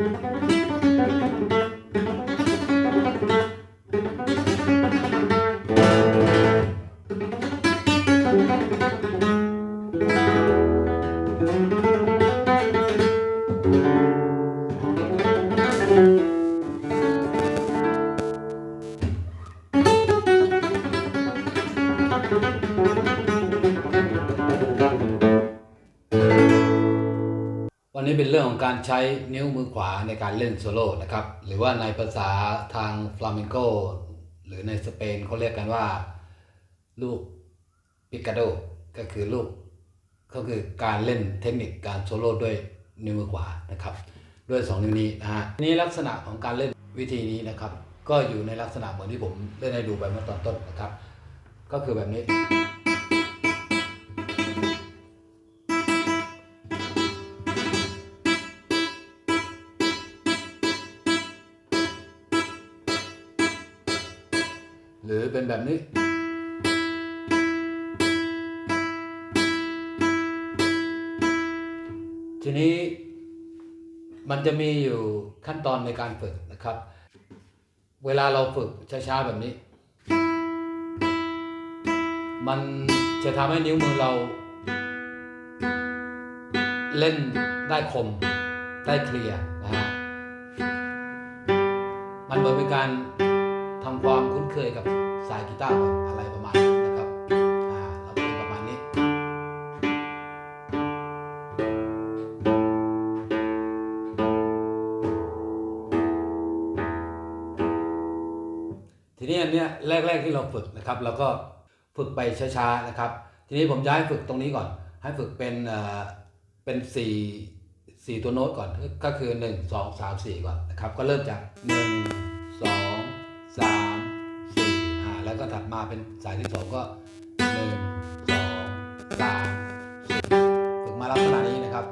วัน การใช้นิ้วมือขวาในการเล่นโซโล่นะครับ หรือว่าในภาษาทางฟลาเมนโกหรือในสเปนเขาเรียกกันว่า ลูกปิกาโดก็คือลูกก็คือการเล่นเทคนิคการโซโล่ด้วยนิ้วมือขวานะครับ ด้วยสองนิ้วนี้นะฮะนี้ลักษณะของการเล่นวิธีนี้นะครับ ก็อยู่ในลักษณะเหมือนที่ผมเล่นให้ดูไปเมื่อตอนต้นนะครับ ก็คือแบบนี้ แบบนี้ ทีนี้มันจะมีอยู่ขั้นตอนในการฝึกนะครับ เวลาเราฝึกช้าๆแบบนี้ มันจะทำให้นิ้วมือเรา เล่นได้คม ได้เคลียร์นะฮะมันเหมือนเป็นการ ทำความคุ้นเคยกับสายกีตาร์ก่อนอะไรประมาณนี้นะครับอ่าเราเป็นประมาณนี้ ทีนี้อันเนี้ยแรก ๆที่เราฝึกนะครับเราก็ฝึกไปช้าๆนะครับ ทีนี้ผมจะให้ฝึกตรงนี้ก่อน ให้ฝึกเป็นเอ่อเป็นสี่สี่ตัวโน้ตก่อนก็คือหนึ่งสองสามสี่ก่อนนะครับ ก็เริ่มจากหนึ่ง สามสี่อ่าแล้วก็ถัดมาเป็นสายที่สองก็หนึ่งสองสามสี่ฝึกมาลักษณะนี้นะครับ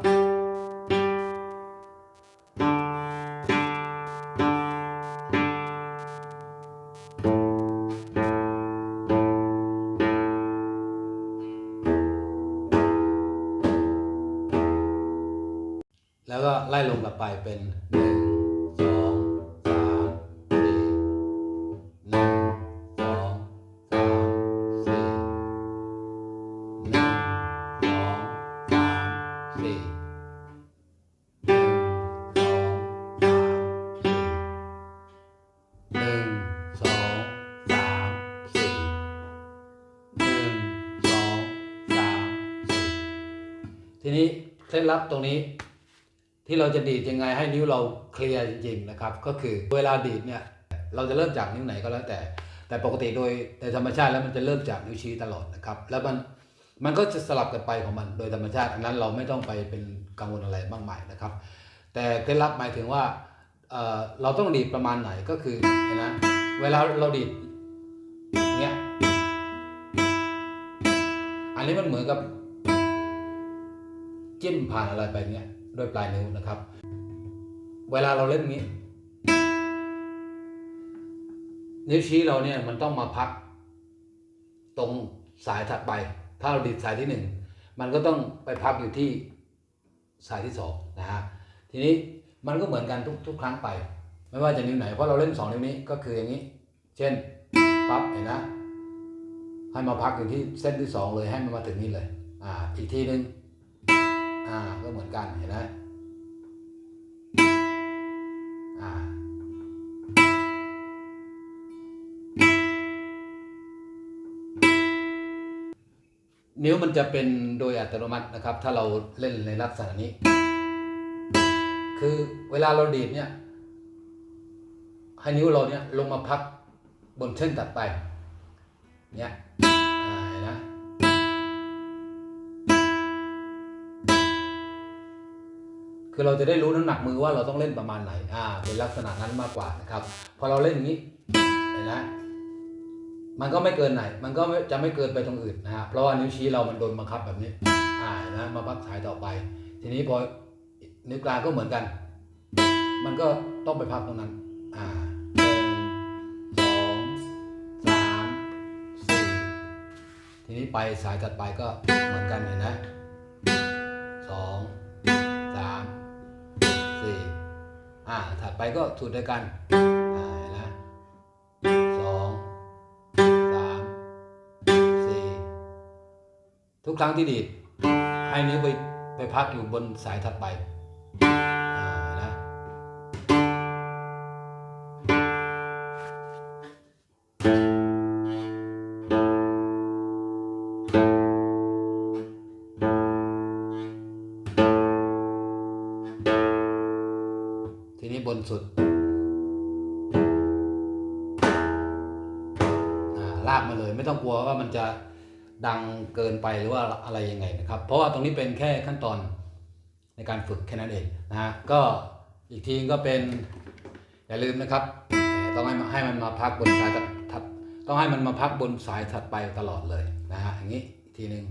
แล้วก็ไล่ลงกลับไปเป็น เคล็ดลับตรงนี้ที่เราจะดีดยังไงให้นิ้วเราเคลียร์จริงๆนะครับ ก็คือเวลาดีดเนี่ยเราจะเริ่มจากนิ้วไหนก็แล้วแต่ แต่ปกติโดยในธรรมชาติแล้วมันจะเริ่มจากนิ้วชี้ตลอดนะครับ แล้วมันมันก็จะสลับกันไปของมันโดยธรรมชาติอันนั้นเราไม่ต้องไปเป็นกังวลอะไรมากมายนะครับ แต่เคล็ดลับหมายถึงว่าเเราต้องดีดประมาณไหนก็คือเห็นนะเวลาเราดีดเนี้ยอันนี้มันเหมือนกับ จิ้มผ่านอะไรไปเนี้ยด้วยปลายนิ้วนะครับ เวลาเราเล่นนี้ นิ้วชี้เราเนี่ยมันต้องมาพัก ตรงสายถัดไป ถ้าเราดีดสายที่หนึ่งมันก็ต้องไปพักอยู่ที่สายที่สองนะฮะทีนี้มันก็เหมือนกันทุกทุกครั้งไป ไม่ว่าจะนิ้วไหนเพราะเราเล่นสองนิ้วนี้ก็คืออย่างนี้ เช่นปั๊บเห็นนะให้มาพักอยู่ที่เส้นที่สองเลยให้มันมาถึงนี่เลย อ่า อีกทีหนึ่ง อ่า ก็เหมือนกันเห็นไหมอ่า นิ้วมันจะเป็นโดยอัตโนมัตินะครับ ถ้าเราเล่นในลักษณะนี้ คือเวลาเราดีดเนี่ย ให้นิ้วเราเนี่ยลงมาพักบนเส้นตัดไป เนี่ย คือเราจะได้รู้น้ำหนักมือว่าเราต้องเล่นประมาณไหน อ่า เป็นลักษณะนั้นมากกว่านะครับ พอเราเล่นอย่างนี้ เห็นไหมมันก็ไม่เกินไหน มันก็จะไม่เกินไปตรงอื่นนะฮะ เพราะว่านิ้วชี้เรามันโดนบังคับแบบนี้ อ่าเห็นะมาพักสายต่อไป ทีนี้พอนิ้วกลางก็เหมือนกัน มันก็ต้องไปพักตรงนั้น อ่าหนึ่งสองสามสี่ทีนี้ไปสายถัดไปก็เหมือนกันเห็นไหมสองสาม สี่อ่าถัดไปก็สูตรเดียวกันอ่านะสองสามสี่ทุกครั้งที่ดีดให้นิ้วไปไปพักอยู่บนสายถัดไปอ่าเห็นะ เกินไปหรือว่าอะไรยังไงนะครับ เพราะว่าตรงนี้เป็นแค่ขั้นตอนในการฝึกแค่นั้นเองนะฮะก็อีกทีก็เป็นอย่าลืมนะครับ ต้องให้ให้มันมาพักบนสายถัดถัดต้องให้มันมาพักบนสายถัดไปตลอดเลยนะฮะอย่างนี้อีกทีหนึ่ง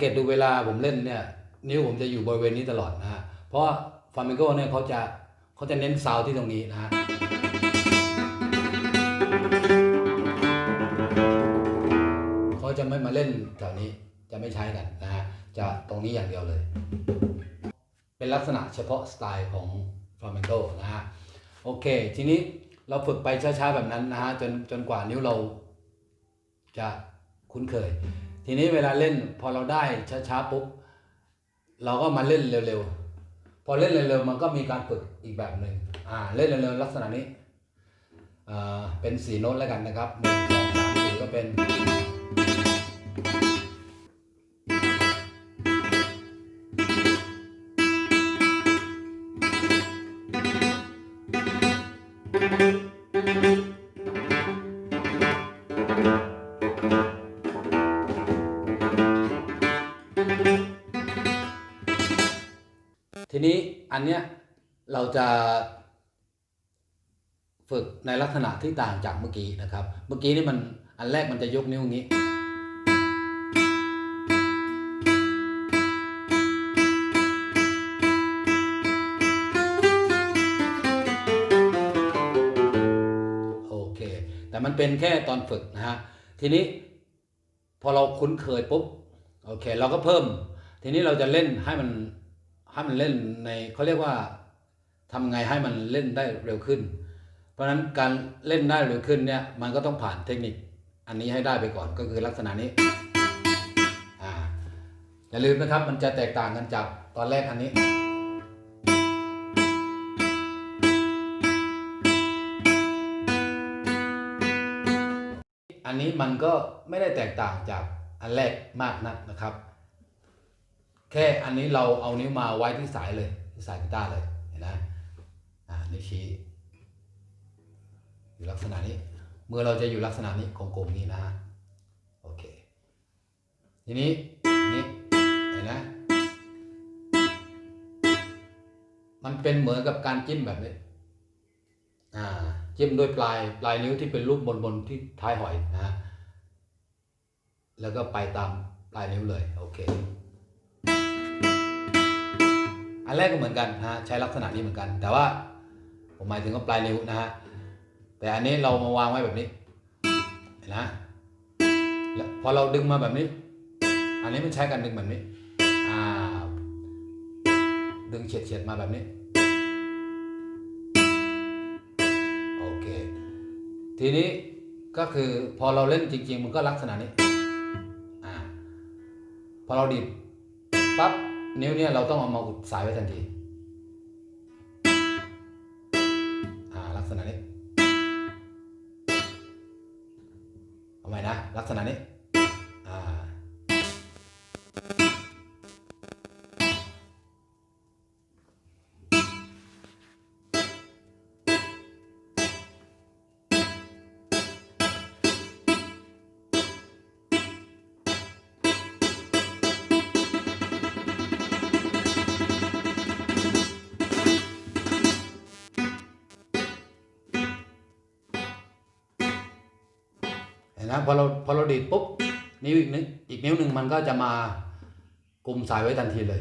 เกตดูเวลาผมเล่นเนี่ยนิ้วผมจะอยู่บริเวณนี้ตลอดนะฮะเพราะฟาร์มิงโกเนี่ยเขาจะเขาจะเน้นซาวที่ตรงนี้นะฮะเขาจะไม่มาเล่นแถวนี้จะไม่ใช้กันนะฮะจะตรงนี้อย่างเดียวเลย เป็นลักษณะเฉพาะสไตล์ของฟลาเมนโกนะฮะโอเค ทีนี้เราฝึกไปช้าๆแบบนั้นนะฮะจนจนกว่านิ้วเราจะคุ้นเคย ทีนี้เวลาเล่นพอเราได้ช้าๆปุ๊บเราก็มาเล่นเร็วๆ พอเล่นเร็วๆมันก็มีการฝึกอีกแบบหนึ่งอ่าเล่นเร็วๆลักษณะนี้อ่าเป็นสี่โน้ตแล้วกันนะครับหนึ่งสองสามสี่ก็เป็นที นี้อันเนี้ยเราจะฝึกในลักษณะที่ต่างจากเมื่อกี้นะครับ เมื่อกี้นี่มันอันแรกมันจะยกนิ้วงี้ โอเค แต่มันเป็นแค่ตอนฝึกนะฮะ ทีนี้พอเราคุ้นเคยปุ๊บ โอเค เราก็เพิ่ม ทีนี้เราจะเล่นให้มัน ให้มันเล่นในเขาเรียกว่าทำไงให้มันเล่นได้เร็วขึ้น เพราะฉะนั้นการเล่นได้เร็วขึ้นเนี่ยมันก็ต้องผ่านเทคนิคอันนี้ให้ได้ไปก่อนก็คือลักษณะนี้อ่าอย่าลืมนะครับมันจะแตกต่างกันจากตอนแรกอันนี้ อันนี้มันก็ไม่ได้แตกต่างจากอันแรกมากนักนะครับ แค่อันนี้เราเอานิ้วมาไว้ที่สายเลยที่สายกีตาร์เลยเห็นไหมอ่านิ้วชี้อยู่ลักษณะนี้มือเราจะอยู่ลักษณะนี้โกงๆนี้นะฮะโอเคทีนี้อันนี้เห็นไหมมันเป็นเหมือนกับการจิ้มแบบนี้อ่าจิ้มด้วยปลายปลายนิ้วที่เป็นรูปบนๆที่ท้ายหอยนะแล้วก็ไปตามปลายนิ้วเลยโอเค อันแรกก็เหมือนกันนะฮะใช้ลักษณะนี้เหมือนกัน แต่ว่าผมหมายถึงว่าปลายนิ้วนะฮะแต่อันนี้เรามาวางไว้แบบนี้เห็นนะพอเราดึงมาแบบนี้ อันนี้มันใช้การดึงแบบนี้อ่าดึงเฉียดเฉียดมาแบบนี้โอเคทีนี้ก็คือพอเราเล่นจริง ๆ มันก็ลักษณะนี้อ่าพอเราดีดปั๊บ นิ้วเนี่ยเราต้องเอามาอุดสายไว้ทันทีอ่าลักษณะนี้ เอาใหม่นะ ลักษณะนี้อ่า นะพอเราพอเราดีดปุ๊บนิ้วอีกนิ้วอีกนิ้วหนึ่งมันก็จะมากลุ่มสายไว้ทันทีเลย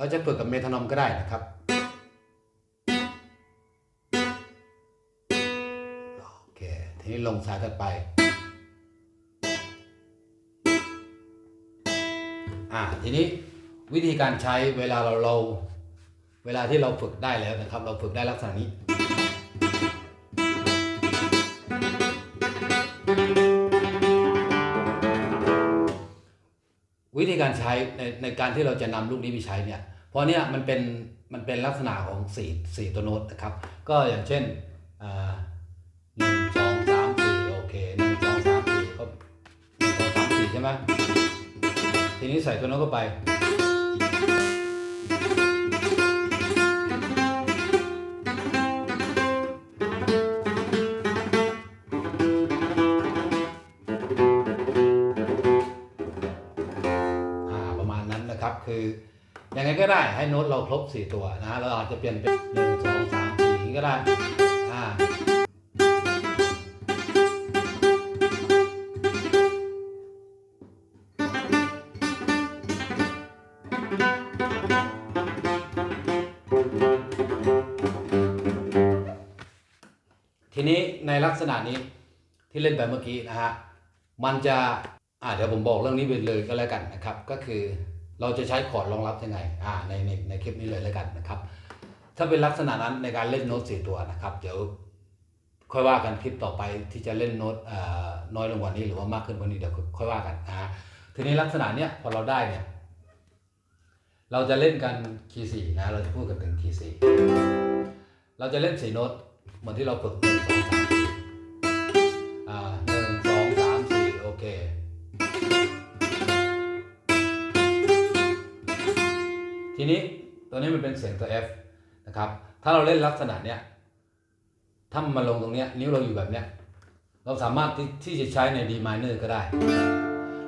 เราจะฝึกกับเมทานอมก็ได้นะครับโอเคทีนี้ลงสายถัดไปอ่าทีนี้วิธีการใช้เวลาเราเราเวลาที่เราฝึกได้แล้วนะครับ เราฝึกได้ลักษณะนี้ ในในการที่เราจะนำลูกนี้ไปใช้เนี่ยเพราะเนี่ยมันเป็นมันเป็นลักษณะของสี่สี่ตัวโน้ตนะครับ ก็อย่างเช่นหนึ่งสองสามสี่โอเคหนึ่งสองสามสี่ก็หนึ่งสองสามสี่ใช่ไหมทีนี้ใส่ตัวโน้ตเข้าไป คือยังไงก็ได้ให้โน้ตเราครบ 4 ตัวนะเราอาจจะเปลี่ยนเป็นหนึ่งสองสามสี่อย่างนี้ก็ได้อ่าทีนี้ในลักษณะนี้ที่เล่นไปเมื่อกี้นะฮะ มันจะอ่าเดี๋ยวผมบอกเรื่องนี้ไปเลยก็แล้วกันนะครับ ก็คือ เราจะใช้คอร์ดรองรับยังไงอ่าในในในคลิปนี้เลยแล้วกันนะครับ ถ้าเป็นลักษณะนั้นในการเล่นโน้ตสี่ตัวนะครับ เดี๋ยวค่อยว่ากันคลิปต่อไปที่จะเล่นโน้ตอ่อน้อยลงกว่านี้หรือว่ามากขึ้นกว่านี้เดี๋ยวค่อยว่ากันนะฮะทีนี้ลักษณะเนี้ยพอเราได้เนี่ยเราจะเล่นกันคีย์สี่นะเราจะพูดกันถึงคีย์สี่เราจะเล่นสี่โน้ตเหมือนที่เราฝึกหนึ่งสองสาม ทีนี้ตัวนี้มันเป็นเสียงตัว F นะครับ ถ้าเราเล่นลักษณะเนี้ยถ้ามันมาลงตรงเนี้ยนิ้วเราอยู่แบบเนี้ยเราสามารถที่ที่จะใช้ใน D minor ก็ได้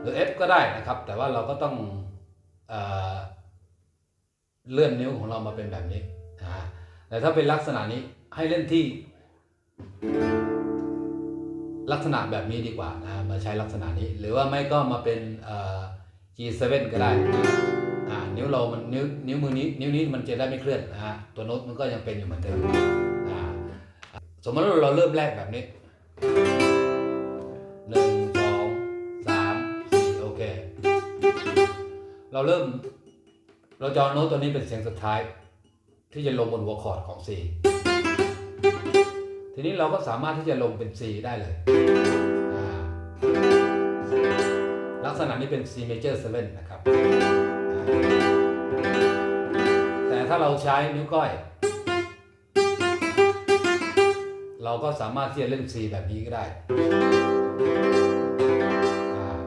หรือ F ก็ได้นะครับ แต่ว่าเราก็ต้องเอเลื่อนนิ้วของเรามาเป็นแบบนี้นะฮะแต่ถ้าเป็นลักษณะนี้ให้เล่นที่ ลักษณะแบบนี้ดีกว่านะมาใช้ลักษณะนี้ หรือว่าไม่ก็มาเป็น G7 ก็ได้นะ อ่านิ้วเรามันนิ้วนิ้วมือนี้นิ้วนี้มันจะได้ไม่เคลื่อนนะฮะตัวโน้ตมันก็ยังเป็นอยู่เหมือนเดิมอ่าสมมติว่าเราเริ่มแรกแบบนี้หนึ่งสองสามสี่โอเค เราเริ่ม เราจะเอาโน้ตตัวนี้เป็นเสียงสุดท้าย ที่จะลงบนหัวคอร์ดของ C ทีนี้เราก็สามารถที่จะลงเป็น C ได้เลย ลักษณะนี้เป็น C major 7 นะครับ แต่ถ้าเราใช้นิ้วก้อย เราก็สามารถที่จะเล่น C แบบนี้ก็ได้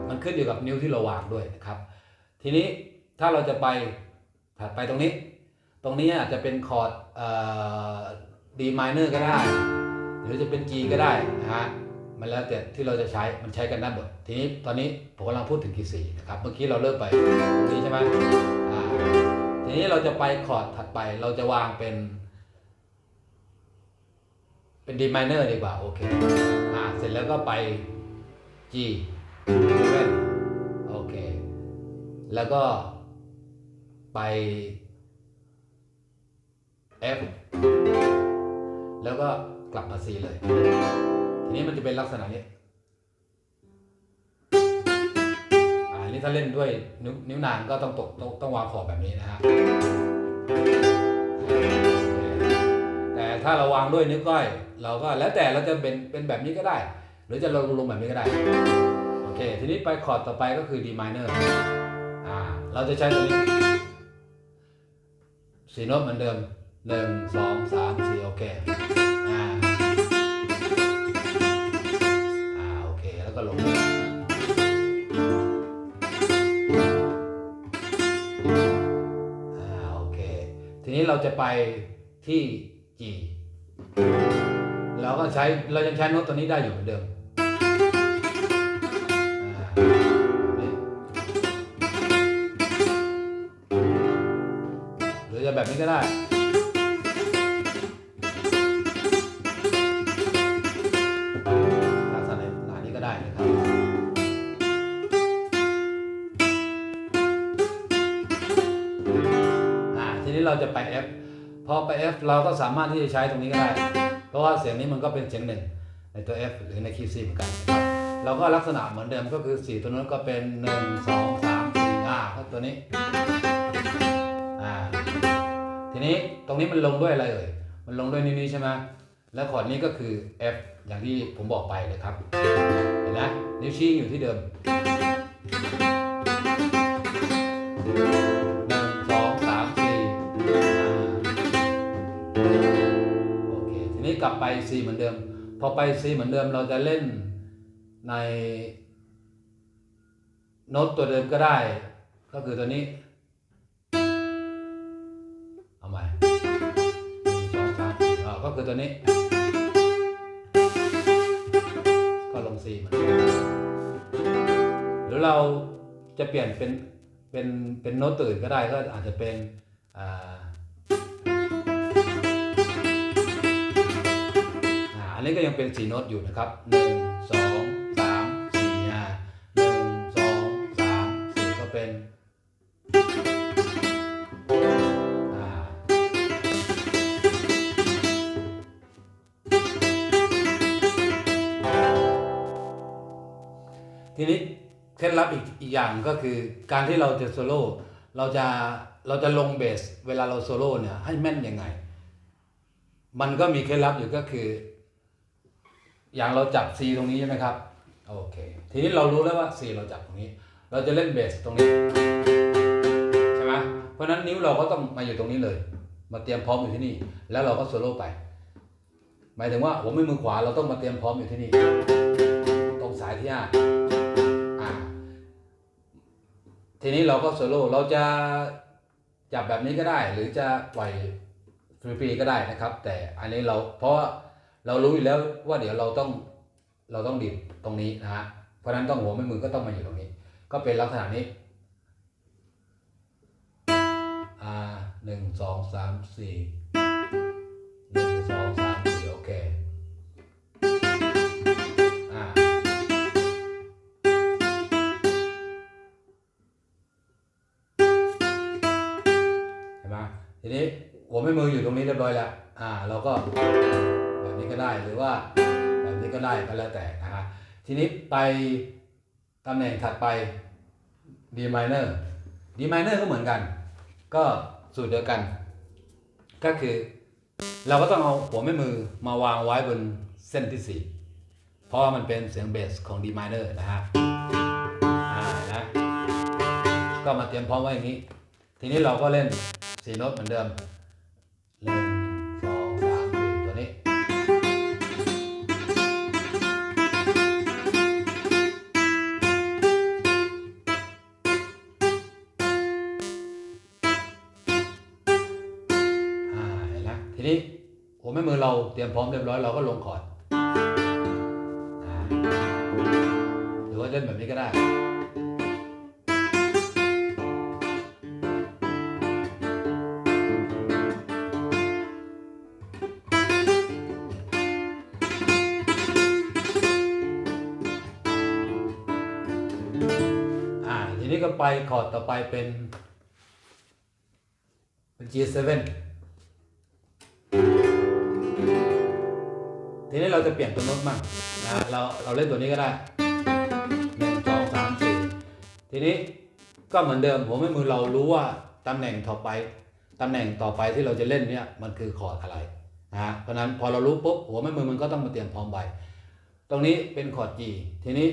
มันขึ้นอยู่กับนิ้วที่เราวางด้วยนะครับ ทีนี้ถ้าเราจะไปถัดไปตรงนี้ ตรงนี้อาจจะเป็นคอร์ดเอ่อ D minor ก็ได้ หรือจะเป็น G ก็ได้นะฮะ มันแล้วแต่ที่เราจะใช้มันใช้กันได้หมดทีนี้ตอนนี้ผมกำลังพูดถึงคีย์สี่นะครับเมื่อกี้เราเริ่มไปตรงนี้ใช่ไหมอ่าทีนี้เราจะไปคอร์ดถัดไปเราจะวางเป็น เป็น D minor ดีกว่าโอเคอ่าเสร็จแล้วก็ไป G 7โอเค แล้วก็ไป F แล้วก็กลับมา C เลย ทีนี้มันจะเป็นลักษณะนี้อ่าอันนี้ถ้าเล่นด้วยนิ้วนิ้วนางก็ต้องตกต้องต้องวางขอบแบบนี้นะฮะแต่ถ้าเราวางด้วยนิ้วก้อย เราก็แล้วแต่เราจะเป็นเป็นแบบนี้ก็ได้ หรือจะลงลงแบบนี้ก็ได้โอเค ทีนี้ไปคอร์ดต่อไปก็คือ D minor อ่าเราจะใช้ตัวนี้สีโน้ตเหมือนเดิมหนึ่งสองสามสี่โอเค จะไปที่ G เราก็ใช้เรายังใช้โน้ตตัวนี้ได้อยู่เหมือนเดิมหรือจะแบบนี้ก็ได้ F เราก็สามารถที่จะใช้ตรงนี้ก็ได้ เพราะว่าเสียงนี้มันก็เป็นเสียงหนึ่งในตัว F หรือในคีย์ C เหมือนกันนะครับเราก็ลักษณะเหมือนเดิมก็คือ 4 ตัวนั้นก็เป็น 1 2 3 4อ่าก็ตัวนี้อ่าทีนี้ตรงนี้มันลงด้วยอะไรเอ่ยมันลงด้วยนิ้วนี้ใช่ไหมแล้วคอร์ดนี้ก็คือ F อย่างที่ผมบอกไปเลยครับ เห็นไหมนิ้วชี้อยู่ที่เดิม ลับไป C เหมือนเดิม พอไป C เหมือนเดิมเราจะเล่นในโน้ตตัวเดิมก็ได้ ก็คือตัวนี้ เอาใหม่สองสามก็คือตัวนี้ ก็ลง C เหมือนเดิมหรือเราจะเปลี่ยนเป็นเป็นเป็นโน้ตตื่นก็ได้ก็อาจจะเป็นอ่า นี้ก็ยังเป็นสีโน้ตอยู่นะครับหนึ่งสองสามสี่อ่าหนึ่งสองสามสี่ก็เป็นทีนี้เคล็ดลับอีกอีกอย่างก็คือการที่เราจะโซโล่เราจะเราจะลงเบสเวลาเราโซโล่เนี่ยให้แม่นยังไง มันก็มีเคล็ดลับอยู่ก็คือ อย่างเราจับ C ตรงนี้ใช่ไหมครับ โอเค ทีนี้เรารู้แล้วว่า C เราจับตรงนี้ เราจะเล่นเบสตรงนี้ใช่ไหมเพราะนั้นนิ้วเราก็ต้องมาอยู่ตรงนี้เลย มาเตรียมพร้อมอยู่ที่นี่ แล้วเราก็โซโล่ไป หมายถึงว่าผมไม่มือขวาเราต้องมาเตรียมพร้อมอยู่ที่นี่ ตรงสายที่ห้าอ่า ทีนี้เราก็โซโล่เราจะจับแบบนี้ก็ได้ หรือจะปล่อยฟรีๆก็ได้นะครับ แต่อันนี้เราเพราะ เรารู้อยู่แล้วว่าเดี๋ยวเราต้องเราต้องดิบตรงนี้นะฮะเพราะนั้นต้องหัวไม่มือก็ต้องมาอยู่ตรงนี้ ก็เป็นลักษณะนี้อ่าหนึ่งสองสามสี่หนึ่งสองสามสี่โอเคอ่าเห็นไหมทีนี้หัวไม่มืออยู่ตรงนี้เรียบร้อยแล้วอ่าเราก็ แบบนี้ก็ได้หรือว่าแบบนี้ก็ได้ก็แล้วแต่นะฮะทีนี้ไปตำแหน่งถัดไป D minor D minor ก็เหมือนกัน ก็สูตรเดียวกัน ก็คือ เราก็ต้องเอาหัวแม่มือมาวางไว้บนเส้นที่สี่เพราะมันเป็นเสียงเบสของ D minor นะฮะอ่นะก็มาเตรียมพร้อมไว้อย่างนี้ ทีนี้เราก็เล่นสี่โน้ตเหมือนเดิม มือเราเตรียมพร้อมเรียบร้อยเราก็ลงคอร์ดหรือว่าเล่นแบบนี้ก็ได้อ่าทีนี้ก็ไปคอร์ดต่อไปเป็นเป็น G7 ทีนี้เราจะเปลี่ยนตัวโน้ตมั่งนะเราเราเล่นตัวนี้ก็ได้หนึ่งสองสามสี่ทีนี้ก็เหมือนเดิมผมไม่มือเรารู้ว่าตำแหน่งต่อไปตำแหน่งต่อไปที่เราจะเล่นเนี่ยมันคือคอร์ดอะไรนะเพราะนั้นพอเรารู้ปุ๊บหัวแม่มือมันก็ต้องมาเตรียมพร้อมใบตรงนี้เป็นคอร์ด G ทีนี้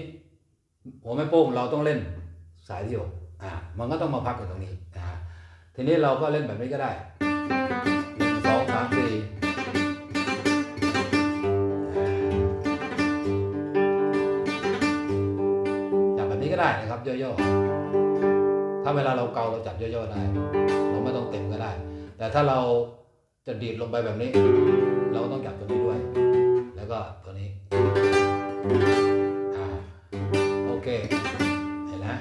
หัวแม่โป้งเราต้องเล่นสายที่หกอ่ามันก็ต้องมาพักอยู่ตรงนี้นะทีนี้เราก็เล่นแบบนี้ก็ได้ ย่อๆ ถ้าเวลาเราเกาเราจับย่อๆได้ เราไม่ต้องเต็มก็ได้ แต่ถ้าเราจะดีดลงไปแบบนี้ เราก็ต้องจับตัวนี้ด้วย แล้วก็ตัวนี้โอเค เห็นนะ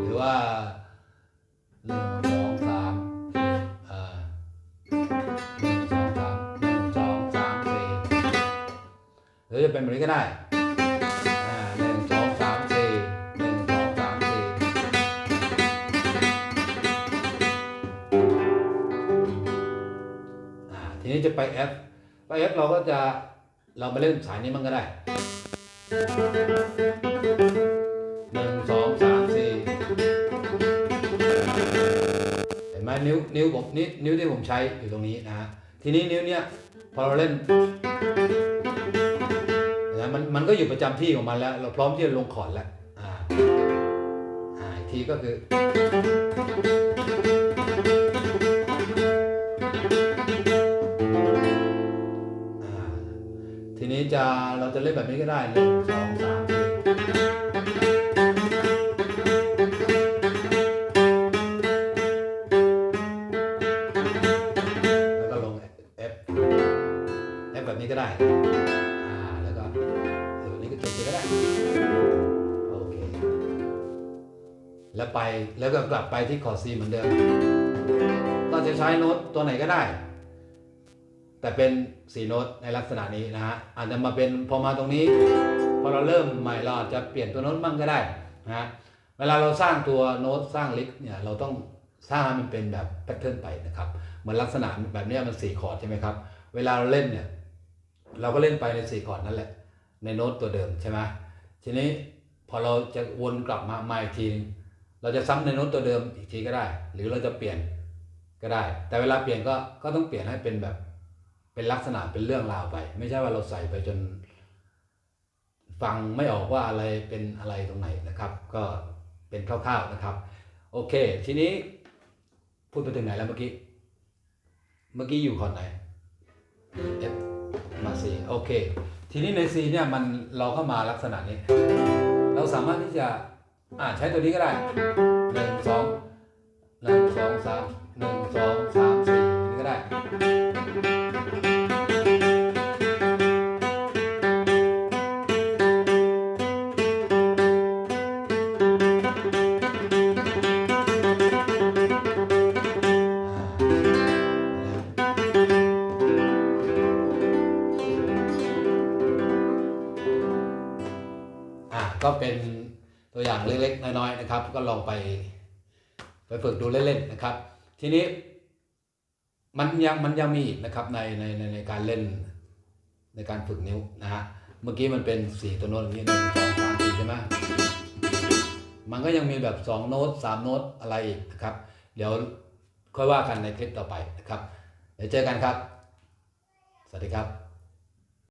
หรือว่าหนึ่งสองสามอ่าหนึ่งสองสามหนึ่งสองสามสี่หรือจะเป็นแบบนี้ก็ได้ นี้จะไป F ไป F เราก็จะเราไปเล่นสายนี้มันก็ได้หนึ่งสองสามสี่เห็นไหมนิ้วนิ้วผมนิ้วนิ้วที่ผมใช้อยู่ตรงนี้นะทีนี้นิ้วเนี้ยพอเราเล่นนะมันมันก็อยู่ประจำที่ของมันแล้ว เราพร้อมที่จะลงคอร์ดแล้วอ่าอ่าอีกทีก็คือ นี้จะเราจะเล่นแบบนี้ก็ได้หนึ่งสองสามสี่แล้วก็ลง F F แบบนี้ก็ได้ อ่า แล้วก็เดี๋ยวนี้ก็เขียนไปก็ได้ โอเค แล้วไป แล้วก็กลับไปที่คอร์ด C เหมือนเดิมก็จะใช้โน้ตตัวไหนก็ได้ แต่เป็น สีโน้ตในลักษณะนี้นะฮะอาจจะมาเป็นพอมาตรงนี้ พอเราเริ่มใหม่เราอาจจะเปลี่ยนตัวโน้ตบ้างก็ได้นะฮะเวลาเราสร้างตัวโน้ตสร้างลิสต์เนี่ยเราต้องสร้างมันเป็นแบบแพทเทิร์นไปนะครับเหมือนลักษณะแบบนี้มันสี่คอร์ดใช่ไหมครับเวลาเราเล่นเนี่ยเราก็เล่นไปในสี่คอร์ดนั่นแหละ ในโน้ตตัวเดิมใช่ไหมทีนี้พอเราจะวนกลับมาใหม่อีกทีเราจะซ้ำในโน้ตตัวเดิมอีกทีก็ได้ หรือเราจะเปลี่ยนก็ได้ แต่เวลาเปลี่ยนก็ก็ต้องเปลี่ยนให้เป็นแบบ เป็นลักษณะเป็นเรื่องราวไป ไม่ใช่ว่าเราใส่ไปจน ฟังไม่ออกว่าอะไรเป็นอะไรตรงไหนนะครับ ก็เป็นคร่าวๆนะครับ โอเค ทีนี้พูดไปถึงไหนแล้วเมื่อกี้ เมื่อกี้อยู่คอร์ดไหน F มา C โอเค ทีนี้ใน C เนี่ยมันเราเข้ามาลักษณะนี้ เราสามารถที่จะอ่าใช้ตัวนี้ก็ได้หนึ่งสองหนึ่งสองสามหนึ่งสองสามสี่นนี้ก็ได้ นะครับ ก็ลองไป ไปฝึกดูเล่นๆนะครับ ทีนี้มันยังมันยังมีนะครับในในในในการเล่นในการฝึกนิ้วนะฮะเมื่อกี้มันเป็นสี่ตัวโน้ตอย่างนี้หนึ่งสองสามสี่ใช่ไหมมันก็ยังมีแบบสองโน้ตสามโน้ตอะไรอีกนะครับ เดี๋ยวค่อยว่ากันในคลิปต่อไปนะครับ เดี๋ยวเจอกันครับ สวัสดีครับ